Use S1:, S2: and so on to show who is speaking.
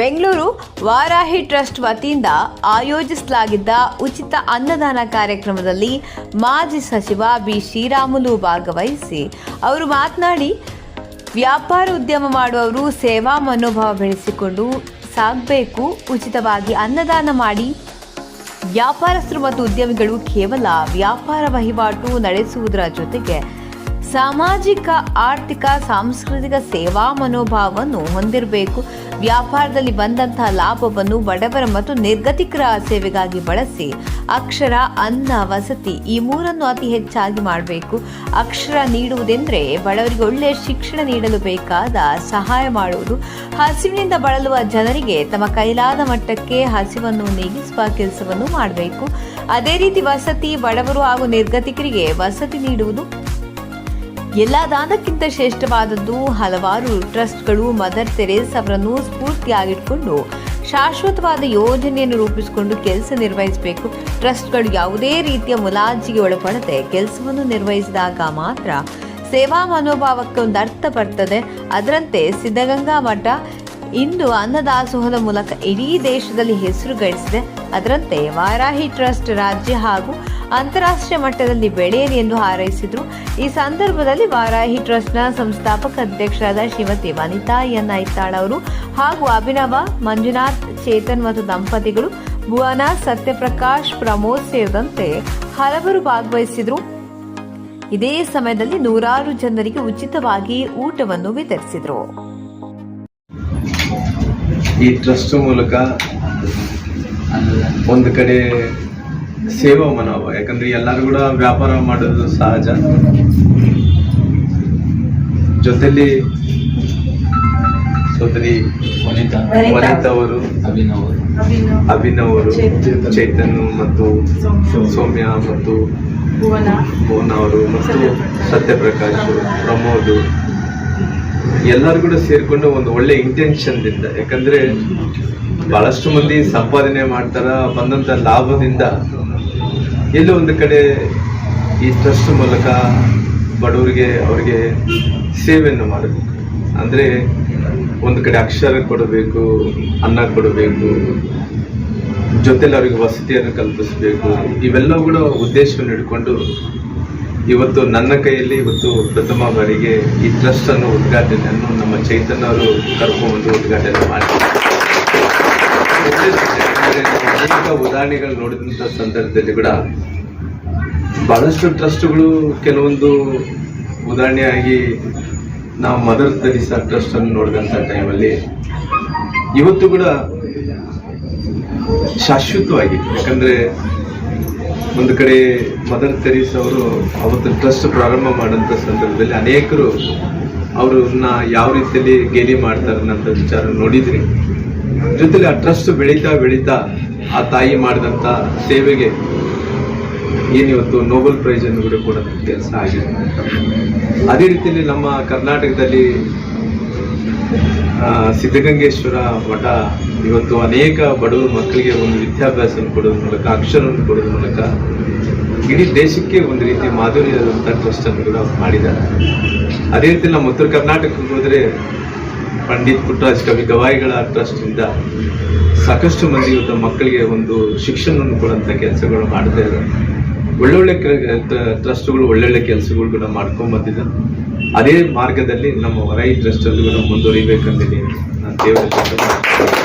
S1: Bengaluru Varahi trust ವತಿಯಿಂದ ಆಯೋಜಿಸಲಾಗಿದ್ದ ಉಚಿತ ಅನ್ನದಾನ ಕಾರ್ಯಕ್ರಮದಲ್ಲಿ ಮಾಜಿ ಸಚಿವ ಬಿ ಶ್ರೀರಾಮುಲು ಭಾಗವಹಿಸಿ ಅವರು ಮಾತನಾಡಿ, ವ್ಯಾಪಾರ ಉದ್ಯಮ ಮಾಡುವವರು ಸೇವಾ ಮನೋಭಾವ ಬೆಳೆಸಿಕೊಂಡು ಸಾಗಬೇಕು, ಉಚಿತವಾಗಿ ಅನ್ನದಾನ ಮಾಡಿ. ವ್ಯಾಪಾರಸ್ಥರು ಮತ್ತು ಉದ್ಯಮಿಗಳು ಕೇವಲ ವ್ಯಾಪಾರ ವಹಿವಾಟು ನಡೆಸುವುದರ ಜೊತೆಗೆ ಸಾಮಾಜಿಕ, ಆರ್ಥಿಕ, ಸಾಂಸ್ಕೃತಿಕ ಸೇವಾ ಮನೋಭಾವವನ್ನು ಹೊಂದಿರಬೇಕು. ವ್ಯಾಪಾರದಲ್ಲಿ ಬಂದಂತಹ ಲಾಭವನ್ನು ಬಡವರ ಮತ್ತು ನಿರ್ಗತಿಕರ ಸೇವೆಗಾಗಿ ಬಳಸಿ ಅಕ್ಷರ, ಅನ್ನ, ವಸತಿ ಈ ಮೂರನ್ನು ಅತಿ ಹೆಚ್ಚಾಗಿ ಮಾಡಬೇಕು. ಅಕ್ಷರ ನೀಡುವುದೆಂದರೆ ಬಡವರಿಗೆ ಒಳ್ಳೆಯ ಶಿಕ್ಷಣ ನೀಡಲು ಬೇಕಾದ ಸಹಾಯ ಮಾಡುವುದು. ಹಸಿವಿನಿಂದ ಬಳಲುವ ಜನರಿಗೆ ತಮ್ಮ ಕೈಲಾದ ಮಟ್ಟಕ್ಕೆ ಹಸಿವನ್ನು ನೀಗಿಸುವ ಕೆಲಸವನ್ನು ಮಾಡಬೇಕು. ಅದೇ ರೀತಿ ವಸತಿ ಬಡವರು ಹಾಗೂ ನಿರ್ಗತಿಕರಿಗೆ ವಸತಿ ನೀಡುವುದು ಎಲ್ಲ ದಾನಕ್ಕಿಂತ ಶ್ರೇಷ್ಠವಾದದ್ದು ಹಲವಾರು ಟ್ರಸ್ಟ್ಗಳು, ಮದರ್ ತೆರೇಸ್ ಅವರನ್ನು ಸ್ಫೂರ್ತಿಯಾಗಿಟ್ಕೊಂಡು ಶಾಶ್ವತವಾದ ಯೋಜನೆಯನ್ನು ರೂಪಿಸಿಕೊಂಡು ಕೆಲಸ ನಿರ್ವಹಿಸಬೇಕು. ಟ್ರಸ್ಟ್ಗಳು ಯಾವುದೇ ರೀತಿಯ ಮುಲಾಜಿಗೆ ಒಳಪಡದೆ ಕೆಲಸವನ್ನು ನಿರ್ವಹಿಸಿದಾಗ ಮಾತ್ರ ಸೇವಾ ಮನೋಭಾವಕ್ಕೆ ಒಂದು ಅರ್ಥ ಬರ್ತದೆ. ಅದರಂತೆ ಸಿದ್ಧಗಂಗಾ ಮಠ ಇಂದು ಅನ್ನದಾಸೋಹದ ಮೂಲಕ ಇಡೀ ದೇಶದಲ್ಲಿ ಹೆಸರು ಗಳಿಸಿದೆ. ಅದರಂತೆ ವಾರಾಹಿ ಟ್ರಸ್ಟ್ ರಾಜ್ಯ ಹಾಗೂ ಅಂತಾರಾಷ್ಟ್ರೀಯ ಮಟ್ಟದಲ್ಲಿ ಬೆಳೆಯಲಿ ಎಂದು ಹಾರೈಸಿದರು. ಈ ಸಂದರ್ಭದಲ್ಲಿ ವಾರಾಹಿ ಟ್ರಸ್ಟ್ನ ಸಂಸ್ಥಾಪಕ ಅಧ್ಯಕ್ಷರಾದ ಶ್ರೀಮತಿ ವನಿತಾ ಎನ್ ಐತಾಳ್ ಅವರು ಹಾಗೂ ಅಭಿನವ ಮಂಜುನಾಥ್ ಚೇತನ್ ಮತ್ತು ದಂಪತಿಗಳು ಭುವನ ಸತ್ಯಪ್ರಕಾಶ್ ಪ್ರಮೋದ್ ಸೇರಿದಂತೆ ಹಲವರು ಭಾಗವಹಿಸಿದರು. ಇದೇ ಸಮಯದಲ್ಲಿ ನೂರಾರು ಜನರಿಗೆ ಉಚಿತವಾಗಿ ಊಟವನ್ನು ವಿತರಿಸಿದರು.
S2: ಈ ಟ್ರಸ್ಟ್ ಮೂಲಕ ಒಂದು ಕಡೆ ಸೇವಾ ಮನೋಭಾವ ಯಾಕಂದ್ರೆ ಎಲ್ಲರೂ ಕೂಡ ವ್ಯಾಪಾರ ಮಾಡೋದು ಸಹಜ. ಜೊತೆಲಿ ಸೋದರಿ
S3: ವನಿತಾ.
S2: ವನಿತಾ ಅವರು
S3: ಅಭಿನವ್
S2: ಅಭಿನವ್ ಅವರು ಚೈತನ್ ಮತ್ತು ಸೌಮ್ಯ. ಮತ್ತು ಭುವನ. ಅವರು ಮತ್ತು ಸತ್ಯಪ್ರಕಾಶ್ ಪ್ರಮೋದ್ ಎಲ್ಲರೂ ಕೂಡ ಸೇರ್ಕೊಂಡು ಒಂದು ಒಳ್ಳೆ ಇಂಟೆನ್ಷನ್ದಿಂದ ಯಾಕಂದ್ರೆ ಬಹಳಷ್ಟು ಮಂದಿ ಸಂಪಾದನೆ ಮಾಡ್ತಾರ ಬಂದಂತ ಲಾಭದಿಂದ. ಎಲ್ಲೋ ಒಂದು ಕಡೆ ಈ ಟ್ರಸ್ಟ್ ಮೂಲಕ ಬಡವರಿಗೆ, ಅವರಿಗೆ ಸೇವೆಯನ್ನು ಮಾಡಬೇಕು. ಅಂದರೆ ಒಂದು ಕಡೆ ಅಕ್ಷರ ಕೊಡಬೇಕು, ಅನ್ನ ಕೊಡಬೇಕು, ಜೊತೆಲಿ ಅವರಿಗೆ ವಸತಿಯನ್ನು ಕಲ್ಪಿಸಬೇಕು. ಇವೆಲ್ಲವೂ ಕೂಡ ಉದ್ದೇಶವನ್ನು ಇಟ್ಕೊಂಡು ಇವತ್ತು ನನ್ನ ಕೈಯಲ್ಲಿ ಇವತ್ತು ಪ್ರಥಮ ಬಾರಿಗೆ ಈ ಟ್ರಸ್ಟ್ ಅನ್ನು ಉದ್ಘಾಟನೆಯನ್ನು ನಮ್ಮ ಚೈತನ್ಯ ಅವರು ಕರ್ಕೊಂಡು ಉದ್ಘಾಟನೆ ಮಾಡಿದ್ದಾರೆ ಅನೇಕ ಉದಾಹರಣೆಗಳು ನೋಡಿದಂಥ ಸಂದರ್ಭದಲ್ಲಿ ಕೂಡ ಬಹಳಷ್ಟು ಟ್ರಸ್ಟ್ಗಳು ಕೆಲವೊಂದು ಉದಾಹರಣೆಯಾಗಿ ನಾವು ಮದರ್ ತೆರಿಸಾ ಟ್ರಸ್ಟ್ ಅನ್ನು ನೋಡಿದಂತ ಟೈಮಲ್ಲಿ ಇವತ್ತು ಕೂಡ ಶಾಶ್ವತವಾಗಿ, ಯಾಕಂದ್ರೆ ಒಂದು ಕಡೆ ಮದರ್ ತೆರೀಸ್ ಅವರು ಅವತ್ತು ಟ್ರಸ್ಟ್ ಪ್ರಾರಂಭ ಮಾಡಂತ ಸಂದರ್ಭದಲ್ಲಿ ಅನೇಕರು ಅವರನ್ನ ಯಾವ ರೀತಿಯಲ್ಲಿ ಗೇಲಿ ಮಾಡ್ತಾರೆ ಅನ್ನೋಂಥ ವಿಚಾರ ನೋಡಿದ್ರಿ. ಜೊತೆಲಿ ಆ ಟ್ರಸ್ಟ್ ಬೆಳೀತಾ ಬೆಳೀತಾ ಆ ತಾಯಿ ಮಾಡಿದಂಥ ಸೇವೆಗೆ ಏನಿವತ್ತು ನೋಬೆಲ್ ಪ್ರೈಸ್ ಕೂಡ ಕೂಡ ಕೆಲಸ ಆಗಿದೆ. ಅದೇ ರೀತಿಯಲ್ಲಿ ನಮ್ಮ ಕರ್ನಾಟಕದಲ್ಲಿ ಸಿದ್ಧಗಂಗೇಶ್ವರ ಮಠ ಇವತ್ತು ಅನೇಕ ಬಡವರು ಮಕ್ಕಳಿಗೆ ಒಂದು ವಿದ್ಯಾಭ್ಯಾಸ ಕೊಡೋದ್ರ ಮೂಲಕ, ಅಕ್ಷರವನ್ನು ಕೊಡೋದ್ರ ಮೂಲಕ ಇಡೀ ದೇಶಕ್ಕೆ ಒಂದು ರೀತಿ ಮಾಧುರ್ಯದಂಥ ಟ್ರಸ್ಟ್ ಅನ್ನು ಕೂಡ ಮಾಡಿದ್ದಾರೆ. ಅದೇ ರೀತಿ ನಮ್ಮ ಉತ್ತರ ಕರ್ನಾಟಕಕ್ಕೆ ಹೋದ್ರೆ ಪಂಡಿತ್ ಪುಟ್ಟರಾಜ್ ಕವಿ ಗವಾಯಿಗಳ ಟ್ರಸ್ಟ್ ಇಂದ ಸಾಕಷ್ಟು ಮಂದಿ ಇವತ್ತು ಮಕ್ಕಳಿಗೆ ಒಂದು ಶಿಕ್ಷಣವನ್ನು ಕೊಡುವಂಥ ಕೆಲಸಗಳು ಮಾಡ್ತಾ ಇದ್ದಾರೆ. ಒಳ್ಳೊಳ್ಳೆ ಟ್ರಸ್ಟ್ಗಳು ಒಳ್ಳೊಳ್ಳೆ ಕೆಲಸಗಳು ಕೂಡ ಮಾಡ್ಕೊಂಡ್ ಬಂದಿದ್ದಾರೆ ಅದೇ ಮಾರ್ಗದಲ್ಲಿ ನಮ್ಮ ವರೈ ಟ್ರಸ್ಟ್ ಅಲ್ಲಿ ಕೂಡ ಮುಂದುವರಿಬೇಕಂತೀನಿ ನಾನು ದೇವರ